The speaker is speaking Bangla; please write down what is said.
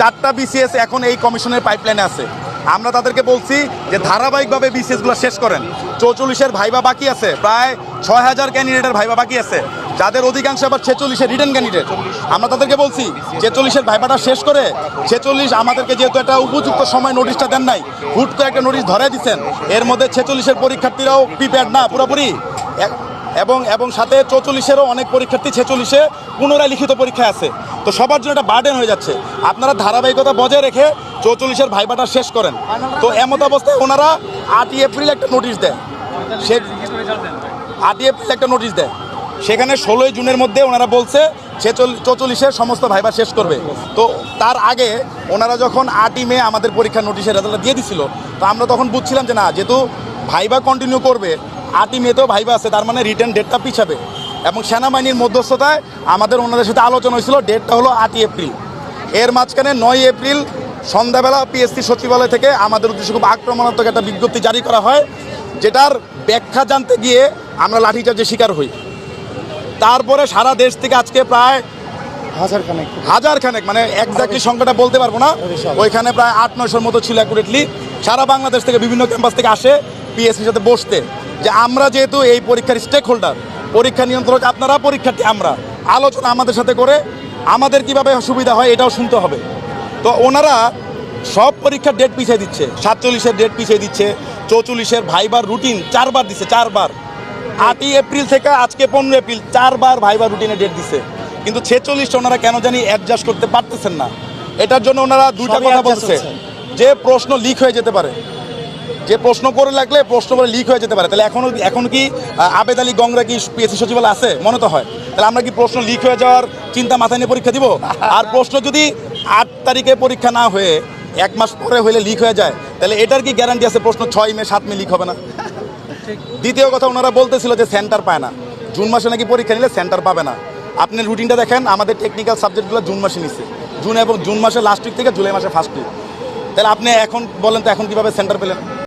চারটা বিসিএস এখন এই কমিশনের পাইপলাইনে আছে। আমরা তাদেরকে বলছি যে ধারাবাহিকভাবে বিসিএসগুলো শেষ করেন। চৌচল্লিশের ভাইবা বাকি আছে, প্রায় ছয় হাজার ক্যান্ডিডেটের ভাইবা বাকি আছে। যাদের অধিকাংশ আবার ছেচল্লিশের রিটার্ন ক্যান্ডিডেট আমরা তাদেরকে বলছি, ছেচল্লিশের ভাইবাটা শেষ করে, ছেচল্লিশ আমাদেরকে যেহেতু একটা উপযুক্ত সময় নোটিশটা দেন নাই, হুট করে একটা নোটিশ ধরে দিচ্ছেন। এর মধ্যে ছেচল্লিশের পরীক্ষার্থীরাও প্রিপেয়ার্ড না, পুরোপুরি। এবং এবং সাথে চৌচল্লিশেরও অনেক পরীক্ষার্থী ছেচল্লিশে পুনরায় লিখিত পরীক্ষা আছে। তো সবার জন্য একটা বার্ডেন হয়ে যাচ্ছে। আপনারা ধারাবাহিকতা বজায় রেখে চৌচল্লিশের ভাইবাটা শেষ করেন। তো এমত অবস্থায় ওনারা আটই এপ্রিল একটা নোটিশ দেয়। সে আটই এপ্রিল একটা নোটিশ দেয়। সেখানে ষোলোই জুনের মধ্যে ওনারা বলছে চৌচল্লিশের সমস্ত ভাইবা শেষ করবে। তো তার আগে ওনারা যখন আটই মে আমাদের পরীক্ষার নোটিশের রেজাল্ট দিয়ে দিছিল, তো আমরা তখন বুঝছিলাম যে না, যেহেতু ভাইবা কন্টিনিউ করবে আটই মেতেও ভাইবা আছে তার মানে রিটার্ন ডেটটা পিছাবে। এবং সেনাবাহিনীর মধ্যস্থতায় আমাদের ওনাদের সাথে আলোচনা হয়েছিল ডেটটা হলো আটই এপ্রিল। এর মাঝখানে নয় এপ্রিল সন্ধ্যাবেলা পিএসসি সচিবালয় থেকে আমাদের উদ্দেশ্যে খুব আক্রমণাত্মক একটা বিজ্ঞপ্তি জারি করা হয় যেটার ব্যাখ্যা জানতে গিয়ে আমরা লাঠিচার্জের শিকার হই। তারপরে সারা দেশ থেকে আজকে প্রায় হাজার খানেক হাজার খানেক মানে একজাক্টলি সংখ্যাটা বলতে পারব না। ওইখানে প্রায় আট নয়শোর মতো ছিল অ্যাকুরেটলি সারা বাংলাদেশ থেকে বিভিন্ন ক্যাম্পাস থেকে আসে পিএসসির সাথে বসতে। যে আমরা যেহেতু এই পরীক্ষার স্টেক হোল্ডার পরীক্ষা নিয়ন্ত্রক আপনারা পরীক্ষার্থী আমরা। আলোচনা আমাদের সাথে করে আমাদের কীভাবে সুবিধা হয় এটাও শুনতে হবে। তো ওনারা সব পরীক্ষার ডেট পিছিয়ে দিচ্ছে। সাতচল্লিশের ডেট পিছিয়ে দিচ্ছে চৌচল্লিশের ভাইবার রুটিন চারবার দিচ্ছে চারবার। আটই এপ্রিল থেকে আজকে পনেরো এপ্রিল চারবার ভাইবার রুটিনে ডেট দিছে। কিন্তু ছেচল্লিশটা ওনারা কেন জানি অ্যাডজাস্ট করতে পারতেছেন না। এটার জন্য ওনারা দুইটা কথা বলছে যে প্রশ্ন লিক হয়ে যেতে পারে। যে প্রশ্ন করে লাগলে প্রশ্ন করে লিক হয়ে যেতে পারে। তাহলে এখনও এখন কি আবেদ আলী গংরা কি পিএসসি সচিবালয় আছে? মনে তো হয়। তাহলে আমরা কি প্রশ্ন লিক হয়ে যাওয়ার চিন্তা মাথায় নিয়ে পরীক্ষা দিব? আর প্রশ্ন যদি আট তারিখে পরীক্ষা না হয়ে এক মাস পরে হলে লিক হয়ে যায়, তাহলে এটার কি গ্যারান্টি আছে প্রশ্ন ছয় মে, সাত মে লিক হবে না? দ্বিতীয় কথা ওনারা বলতেছিল যে সেন্টার পায় না। জুন মাসে নাকি পরীক্ষা নিলে সেন্টার পাবে না। আপনি রুটিনটা দেখেন, আমাদের টেকনিক্যাল সাবজেক্টগুলো জুন মাসে নিচ্ছে জুন এবং জুন মাসের লাস্ট উইক থেকে জুলাই মাসে ফার্স্ট উইক তাহলে আপনি এখন বলেন তো এখন কীভাবে সেন্টার পেলেন?